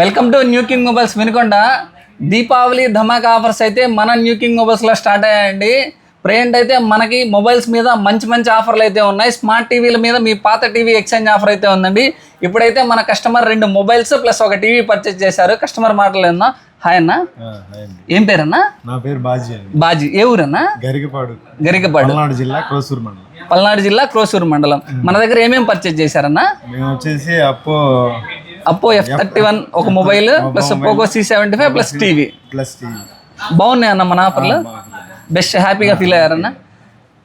Welcome to new king mobiles Vinukonda. Deepavali Dhamaka offers అయితే మన new king మొబైల్స్లో start అయ్యాయండి. ప్రజెంట్ అయితే మనకి మొబైల్స్ మీద మంచి మంచి ఆఫర్లు అయితే ఉన్నాయి. స్మార్ట్ టీవీల మీద మీ పాత టీవీ ఎక్స్చేంజ్ ఆఫర్ అయితే ఉందండి. ఇప్పుడైతే మన కస్టమర్ రెండు మొబైల్స్ ప్లస్ ఒక టీవీ పర్చేస్ చేశారు. కస్టమర్ మాటలు ఏందా? హాయ్ అన్న. ఏం పేరన్నా? నా పేరు బాజీ బాజీ. ఏ ఊరన్నా? గరికపాడు. గరికపాడు. పల్నాడు జిల్లా క్రోసూరు మండలం. పల్నాడు జిల్లా క్రోసూరు మండలం. మన దగ్గర ఏమేమి పర్చేస్ చేశారన్నా? మేము వచ్చేసి Oppo Oppo F thirty one ఒక mobile plus Poco C seventy five plus TV plus TV బాగున్నాయి అన్న మన ఆఫర్లు బెస్ట్ హ్యాపీగా ఫీల్ అయ్యారన్న.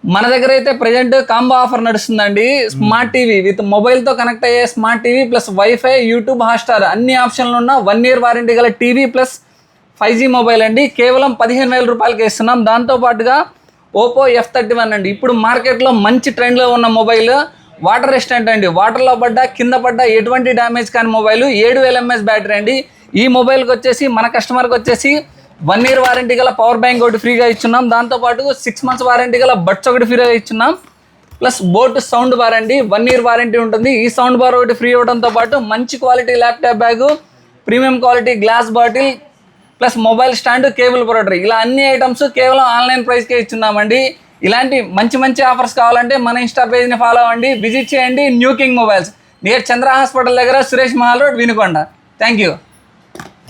మన దగ్గర అయితే ప్రజెంట్ కాంబో ఆఫర్ నడుస్తుందండి. స్మార్ట్ టీవీ విత్ మొబైల్తో కనెక్ట్ అయ్యే smart TV plus wifi YouTube Hotstar అన్ని ఆప్షన్లు ఉన్న వన్ ఇయర్ వారంటీ గల TV plus five G mobile అండి. కేవలం పదిహేను వేల రూపాయలకి ఇస్తున్నాం. దాంతో పాటుగా ఓపో ఎఫ్ థర్టీ వన్ అండి. ఇప్పుడు మార్కెట్లో మంచి ట్రెండ్లో ఉన్న మొబైల్ వాటర్ రెసిస్టెంట్ అండి. వాటర్లో పడ్డా కింద పడ్డా ఎటువంటి డ్యామేజ్ కాని మొబైల్. ఏడు వేల ఎంఎస్ బ్యాటరీ అండి. ఈ మొబైల్కి వచ్చేసి మన కస్టమర్కి వచ్చేసి వన్ ఇయర్ వారంటీ గల పవర్ బ్యాంక్ ఒకటి ఫ్రీగా ఇచ్చున్నాం. దాంతోపాటు సిక్స్ మంత్స్ వారంటీ గల బడ్స్ ఒకటి ఫ్రీగా ఇచ్చున్నాం. ప్లస్ బోట్ సౌండ్ బార్ అండి. వన్ ఇయర్ వారంటీ ఉంటుంది. ఈ సౌండ్ బార్ ఒకటి ఫ్రీ ఇవ్వడంతో పాటు మంచి quality laptop bag premium quality glass bottle plus mobile stand cable protector ఇలా అన్ని ఐటమ్స్ కేవలం ఆన్లైన్ ప్రైస్కే ఇచ్చున్నామండి. ఇలాంటి మంచి మంచి ఆఫర్స్ కావాలంటే మన ఇన్స్టా పేజ్ని ఫాలో అవ్వండి విజిట్ చేయండి new king mobiles. Near Chandra hospital దగ్గర Suresh Mahal road Vinukonda. Thank you